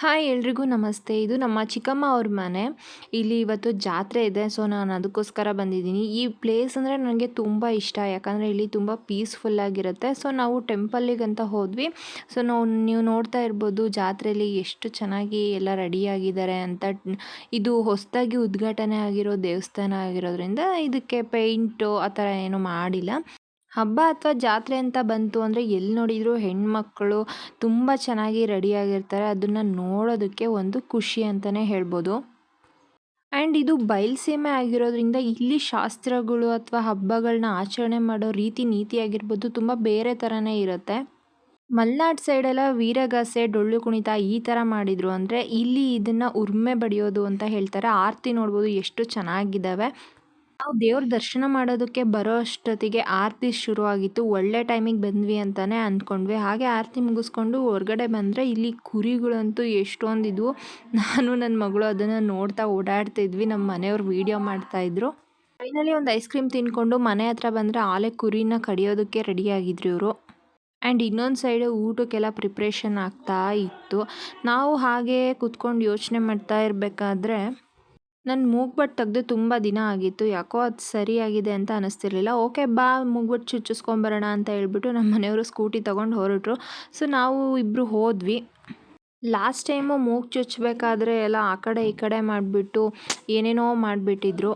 Hi ಎಲ್ರಿಗೂ ನಮಸ್ತೆ. ಇದು ನಮ್ಮ ಚಿಕ್ಕಮ್ಮ ಅವ್ರ ಮನೆ. ಇಲ್ಲಿ ಇವತ್ತು ಜಾತ್ರೆ ಇದೆ. ಸೊ, ನಾನು ಅದಕ್ಕೋಸ್ಕರ ಬಂದಿದ್ದೀನಿ. ಈ ಪ್ಲೇಸ್ ಅಂದರೆ ನನಗೆ ತುಂಬ ಇಷ್ಟ. ಯಾಕಂದರೆ ಇಲ್ಲಿ ತುಂಬ ಪೀಸ್ಫುಲ್ಲಾಗಿರುತ್ತೆ ಸೊ, ನಾವು ಟೆಂಪಲ್ಲಿಗಂತ ಹೋದ್ವಿ. ಸೊ, ನಾವು, ನೀವು ನೋಡ್ತಾ ಇರ್ಬೋದು ಜಾತ್ರೆಯಲ್ಲಿ ಎಷ್ಟು ಚೆನ್ನಾಗಿ ಎಲ್ಲ ರೆಡಿಯಾಗಿದ್ದಾರೆ ಅಂತ. ಇದು ಹೊಸದಾಗಿ ಉದ್ಘಾಟನೆ ಆಗಿರೋ ದೇವಸ್ಥಾನ ಆಗಿರೋದ್ರಿಂದ ಇದಕ್ಕೆ ಪೇಂಟು ಆ ಥರ ಏನೂ ಮಾಡಿಲ್ಲ. ಹಬ್ಬ ಅಥವಾ ಜಾತ್ರೆ ಅಂತ ಬಂತು ಅಂದರೆ ಎಲ್ಲಿ ನೋಡಿದರೂ ಹೆಣ್ಮಕ್ಳು ತುಂಬ ಚೆನ್ನಾಗಿ ರೆಡಿಯಾಗಿರ್ತಾರೆ ಅದನ್ನು ನೋಡೋದಕ್ಕೆ ಒಂದು ಖುಷಿ ಅಂತಲೇ ಹೇಳ್ಬೋದು. ಆ್ಯಂಡ್ ಇದು ಬಯಲುಸೀಮೆ ಆಗಿರೋದ್ರಿಂದ ಇಲ್ಲಿ ಶಾಸ್ತ್ರಗಳು ಅಥವಾ ಹಬ್ಬಗಳನ್ನ ಆಚರಣೆ ಮಾಡೋ ರೀತಿ ನೀತಿ ಆಗಿರ್ಬೋದು. ತುಂಬ ಬೇರೆ ಥರನೇ ಇರುತ್ತೆ. ಮಲೆನಾಡು ಸೈಡೆಲ್ಲ ವೀರಗಾಸೆ, ಡೊಳ್ಳು ಕುಣಿತ ಈ ಥರ ಮಾಡಿದರು ಅಂದರೆ ಇಲ್ಲಿ ಇದನ್ನು ಉರ್ಮೆ ಬಡಿಯೋದು ಅಂತ ಹೇಳ್ತಾರೆ. ಆರತಿ ನೋಡ್ಬೋದು ಎಷ್ಟು ಚೆನ್ನಾಗಿದ್ದಾವೆ. ನಾವು ದೇವ್ರ ದರ್ಶನ ಮಾಡೋದಕ್ಕೆ ಬರೋ ಅಷ್ಟೊತ್ತಿಗೆ ಆರತಿ ಶುರುವಾಗಿತ್ತು. ಒಳ್ಳೆ ಟೈಮಿಗೆ ಬಂದ್ವಿ ಅಂತಲೇ ಅಂದ್ಕೊಂಡ್ವಿ ಹಾಗೆ ಆರತಿ ಮುಗಿಸ್ಕೊಂಡು ಹೊರಗಡೆ ಬಂದರೆ ಇಲ್ಲಿ ಕುರಿಗಳಂತೂ ಎಷ್ಟೊಂದಿದ್ವು ನಾನು ನನ್ನ ಮಗಳು ಅದನ್ನು ನೋಡ್ತಾ ಓಡಾಡ್ತಿದ್ವಿ ನಮ್ಮ ಮನೆಯವ್ರು ವೀಡಿಯೋ ಮಾಡ್ತಾಯಿದ್ರು ಫೈನಲಿ ಒಂದು ಐಸ್ ಕ್ರೀಮ್ ತಿನ್ಕೊಂಡು ಮನೆ ಹತ್ರ ಬಂದರೆ ಆಲೆ ಕುರಿನ ಕಡಿಯೋದಕ್ಕೆ ರೆಡಿಯಾಗಿದ್ರು ಇವರು. ಆ್ಯಂಡ್ ಇನ್ನೊಂದು ಸೈಡ್ ಊಟಕ್ಕೆಲ್ಲ ಪ್ರಿಪ್ರೇಷನ್ ಆಗ್ತಾ ಇತ್ತು. ನಾವು ಹಾಗೆ ಕುತ್ಕೊಂಡು ಯೋಚನೆ ಮಾಡ್ತಾ ಇರಬೇಕಾದ್ರೆ ನನ್ನ ಮೂಗ್ಬಟ್ಟು ತೆಗೆದು ತುಂಬ ದಿನ ಆಗಿತ್ತು. ಯಾಕೋ ಅದು ಸರಿಯಾಗಿದೆ ಅಂತ ಅನ್ನಿಸ್ತಿರ್ಲಿಲ್ಲ ಓಕೆ, ಬಾ ಮೂಗ್ಬಟ್ಟು ಚುಚ್ಚಿಸ್ಕೊಂಬರೋಣ ಅಂತ ಹೇಳ್ಬಿಟ್ಟು ನಮ್ಮ ಮನೆಯವರು ಸ್ಕೂಟಿ ತೊಗೊಂಡು ಹೊರಟರು. ಸೊ, ನಾವು ಇಬ್ಬರು ಹೋದ್ವಿ. ಲಾಸ್ಟ್ ಟೈಮು ಮೂಗು ಚುಚ್ಚಬೇಕಾದ್ರೆ ಎಲ್ಲ ಆ ಕಡೆ ಈ ಕಡೆ ಮಾಡಿಬಿಟ್ಟು ಏನೇನೋ ಮಾಡಿಬಿಟ್ಟಿದ್ರು.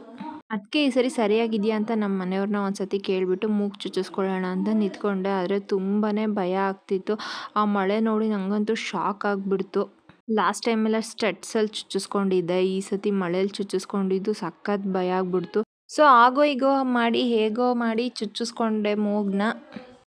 ಅದಕ್ಕೆ ಈ ಸರಿ ಸರಿಯಾಗಿದೆಯಾ ಅಂತ ನಮ್ಮ ಮನೆಯವ್ರನ್ನ ಒಂದು ಸತಿ ಕೇಳಿಬಿಟ್ಟು ಮೂಗು ಚುಚ್ಚಿಸ್ಕೊಳ್ಳೋಣ ಅಂತ ನಿಂತ್ಕೊಂಡೆ. ಆದರೆ ತುಂಬಾ ಭಯ ಆಗ್ತಿತ್ತು. ಆ ಮಳೆ ನೋಡಿ ನನಗಂತೂ ಶಾಕ್ ಆಗಿಬಿಡ್ತು. ಲಾಸ್ಟ್ ಟೈಮೆಲ್ಲ ಸ್ಟಡ್ಸಲ್ಲಿ ಚುಚ್ಚಿಸ್ಕೊಂಡಿದ್ದೆ, ಈ ಸತಿ ಮಳೇಲಿ ಚುಚ್ಚಿಸ್ಕೊಂಡಿದ್ದು ಸಖತ್ ಭಯ ಆಗ್ಬಿಡ್ತು. ಸೊ ಆಗೋ, ಈಗೋ, ಮಾಡಿ, ಹೇಗೋ ಮಾಡಿ ಚುಚ್ಚಿಸ್ಕೊಂಡೆ ಮೂಗನ್ನ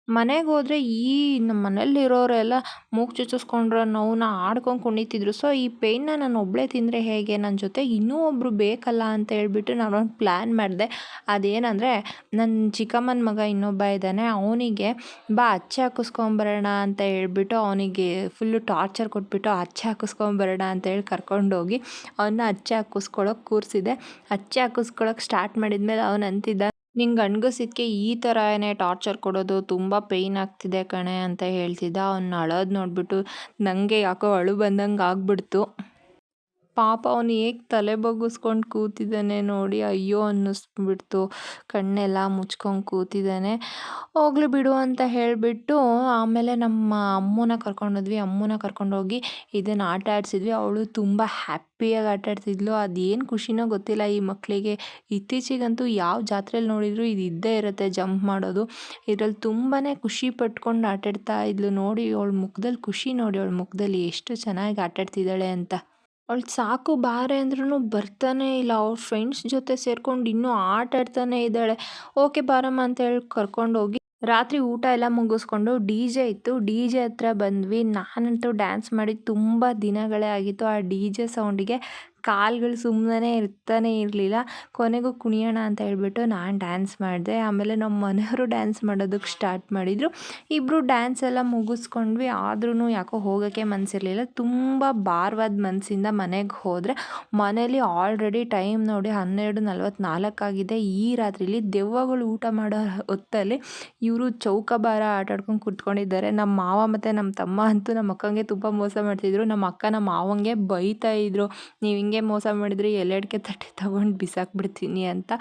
ಮನೆಗೆ ಹೋದ್ರೆ ಈ ನಮ್ಮ ಮನೇಲಿರೋರೆಲ್ಲ ಮೂಗು ಚುಚ್ಚಿಸ್ಕೊಂಡ್ರೆ ನೋವನ್ನ ಆಡ್ಕೊಂಡು ಕುಣಿತಿದ್ರು. ಸೊ ಈ ಪೇಯ್ನ ನಾನು ಒಬ್ಬಳೇ ತಿಂದರೆ ಹೇಗೆ? ನನ್ನ ಜೊತೆ ಇನ್ನೂ ಒಬ್ಬರು ಬೇಕಲ್ಲ ಅಂತ ಹೇಳ್ಬಿಟ್ಟು ಒಂದು ಪ್ಲ್ಯಾನ್ ಮಾಡಿದೆ. ಅದೇನಂದರೆ ನನ್ನ ಚಿಕ್ಕಮ್ಮನ ಮಗ ಇನ್ನೊಬ್ಬ ಇದ್ದಾನೆ ಅವನಿಗೆ, ಬಾ, ಅಚ್ಚೆ ಹಾಕಿಸ್ಕೊಂಬರೋಣ ಅಂತ ಹೇಳ್ಬಿಟ್ಟು ಅವನಿಗೆ ಫುಲ್ಲು ಟಾರ್ಚರ್ ಕೊಟ್ಬಿಟ್ಟು ಅಚ್ಚೆ ಹಾಕಿಸ್ಕೊಂಬರೋಣ ಅಂತ ಹೇಳಿ ಕರ್ಕೊಂಡೋಗಿ ಅವನ್ನ ಅಚ್ಚೆ ಹಾಕಿಸ್ಕೊಳಕ್ಕೆ ಕೂರಿಸಿದೆ. ಅಚ್ಚೆ ಹಾಕಿಸ್ಕೊಳಕ್ಕೆ ಸ್ಟಾರ್ಟ್ ಮಾಡಿದ್ಮೇಲೆ ಅವನು ಅಂತಿದ್ದ ನಿಂಗೆ ಅಣ್ಗಸಿದ್ಕೆ ಈ ಥರ ಏನೇ ಟಾರ್ಚರ್ ಕೊಡೋದು ತುಂಬ ಪೇಯ್ನ್ ಆಗ್ತಿದೆ ಕಣೆ ಅಂತ ಹೇಳ್ತಿದ್ದ. ಅವ್ನು ಅಳೋದು ನೋಡಿಬಿಟ್ಟು ನನಗೆ ಯಾಕೋ ಅಳು ಬಂದಂಗೆ ಆಗ್ಬಿಡ್ತು. ಪಾಪ ಅವನು ಹೇಗೆ ತಲೆ ಬಗ್ಗಿಸ್ಕೊಂಡು ಕೂತಿದ್ದಾನೆ ನೋಡಿ, ಅಯ್ಯೋ ಅನ್ನಿಸ್ಬಿಡ್ತು. ಕಣ್ಣೆಲ್ಲ ಮುಚ್ಕೊಂಡು ಕೂತಿದ್ದಾನೆ. ಹೋಗ್ಲಿ ಬಿಡು ಅಂತ ಹೇಳಿಬಿಟ್ಟು ಆಮೇಲೆ ನಮ್ಮ ಅಮ್ಮನ ಕರ್ಕೊಂಡೋದ್ವಿ. ಅಮ್ಮನ ಕರ್ಕೊಂಡೋಗಿ ಇದನ್ನು ಆಟ ಆಡಿಸಿದ್ವಿ ಅವಳು ತುಂಬ ಹ್ಯಾಪಿಯಾಗಿ ಆಟ ಆಡ್ತಿದ್ಲು ಅದೇನು ಖುಷಿನೋ ಗೊತ್ತಿಲ್ಲ. ಈ ಮಕ್ಕಳಿಗೆ ಇತ್ತೀಚಿಗಂತೂ ಯಾವ ಜಾತ್ರೆಯಲ್ಲಿ ನೋಡಿದರೂ ಇದು ಇದ್ದೇ ಇರುತ್ತೆ ಜಂಪ್ ಮಾಡೋದು. ಇದರಲ್ಲಿ ತುಂಬಾ ಖುಷಿ ಪಟ್ಕೊಂಡು ಆಟಾಡ್ತಾ ಇದ್ಲು. ನೋಡಿ, ಅವಳ ಮುಖದಲ್ಲಿ ಖುಷಿ ನೋಡಿ. ಅವಳ ಮುಖದಲ್ಲಿ ಎಷ್ಟು ಚೆನ್ನಾಗಿ ಆಟಾಡ್ತಿದ್ದಾಳೆ ಅಂತ. ಅವಳು ಸಾಕು ಬಾರೆ ಅಂದ್ರೂ ಬರ್ತಾನೆ ಇಲ್ಲ. ಅವ್ರ ಫ್ರೆಂಡ್ಸ್ ಜೊತೆ ಸೇರ್ಕೊಂಡು ಇನ್ನೂ ಆಟ ಆಡ್ತಾನೆ ಇದ್ದಾಳೆ. ಓಕೆ ಬಾರಮ್ಮ ಅಂತ ಹೇಳಿ ಕರ್ಕೊಂಡೋಗಿ ರಾತ್ರಿ ಊಟ ಎಲ್ಲ ಮುಗಿಸ್ಕೊಂಡು ಡಿ ಜೆ ಇತ್ತು. ಡಿ ಜೆ ಹತ್ರ ಬಂದ್ವಿ. ನಾನಂತೂ ಡ್ಯಾನ್ಸ್ ಮಾಡಿ ತುಂಬ ದಿನಗಳೇ ಆಗಿತ್ತು ಆ ಡಿ ಜೆ ಸೌಂಡಿಗೆ ಕಾಲ್ಗಳು ಸುಮ್ಮನೆ ಇರ್ತಾನೆ ಇರಲಿಲ್ಲ. ಕೊನೆಗೂ ಕುಣಿಯೋಣ ಅಂತ ಹೇಳಿಬಿಟ್ಟು ನಾನು ಡ್ಯಾನ್ಸ್ ಮಾಡಿದೆ. ಆಮೇಲೆ ನಮ್ಮ ಮನೆಯವರು ಡ್ಯಾನ್ಸ್ ಮಾಡೋದಕ್ಕೆ ಸ್ಟಾರ್ಟ್ ಮಾಡಿದರು. ಇಬ್ಬರು ಡ್ಯಾನ್ಸ್ ಎಲ್ಲ ಮುಗಿಸ್ಕೊಂಡ್ವಿ. ಆದ್ರೂ ಯಾಕೋ ಹೋಗೋಕ್ಕೆ ಮನಸ್ಸಿರಲಿಲ್ಲ ತುಂಬ ಭಾರವಾದ ಮನಸ್ಸಿಂದ ಮನೆಗೆ ಹೋದರೆ ಮನೇಲಿ ಆಲ್ರೆಡಿ ಟೈಮ್ ನೋಡಿ ಹನ್ನೆರಡು ನಲ್ವತ್ನಾಲ್ಕಾಗಿದೆ ಈ ರಾತ್ರಿಲಿ ದೆವ್ವಗಳು ಊಟ ಮಾಡೋ ಹೊತ್ತಲ್ಲಿ ಇವರು ಚೌಕಬಾರ ಆಟಾಡ್ಕೊಂಡು ಕೂತ್ಕೊಂಡಿದ್ದಾರೆ. ನಮ್ಮ ಮಾವ ಮತ್ತು ನಮ್ಮ ತಮ್ಮ ಅಂತೂ ನಮ್ಮ ಅಕ್ಕಂಗೆ ತುಂಬ ಮೋಸ ಮಾಡ್ತಿದ್ರು. ನಮ್ಮ ಅಕ್ಕ ನಮ್ಮ ಮಾವಂಗೆ ಬೈತಾ ಇದ್ರು. ನೀವು ಹಿಂಗೆ ಮೋಸ ಮಾಡಿದರೆ ಎಲ್ಲೆಡ್ಕೆ ತಟ್ಟೆ ತಗೊಂಡು ಬಿಸಾಕ್ಬಿಡ್ತೀನಿ ಅಂತ.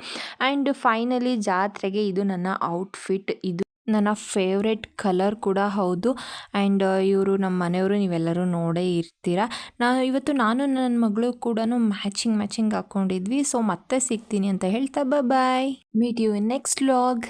ಆ್ಯಂಡ್ ಫೈನಲಿ ಜಾತ್ರೆಗೆ ಇದು ನನ್ನ ಔಟ್ಫಿಟ್. ಇದು ನನ್ನ ಫೇವ್ರೆಟ್ ಕಲರ್ ಕೂಡ ಹೌದು. ಆ್ಯಂಡ್ ಇವರು ನಮ್ಮ ಮನೆಯವರು ನೀವೆಲ್ಲರೂ ನೋಡೇ ಇರ್ತೀರ. ನಾ ಇವತ್ತು ನಾನು ನನ್ನ ಮಗಳು ಕೂಡ ಮ್ಯಾಚಿಂಗ್ ಮ್ಯಾಚಿಂಗ್ ಹಾಕ್ಕೊಂಡಿದ್ವಿ ಸೊ ಮತ್ತೆ ಸಿಗ್ತೀನಿ ಅಂತ ಹೇಳ್ತಾ bye. Meet you in next log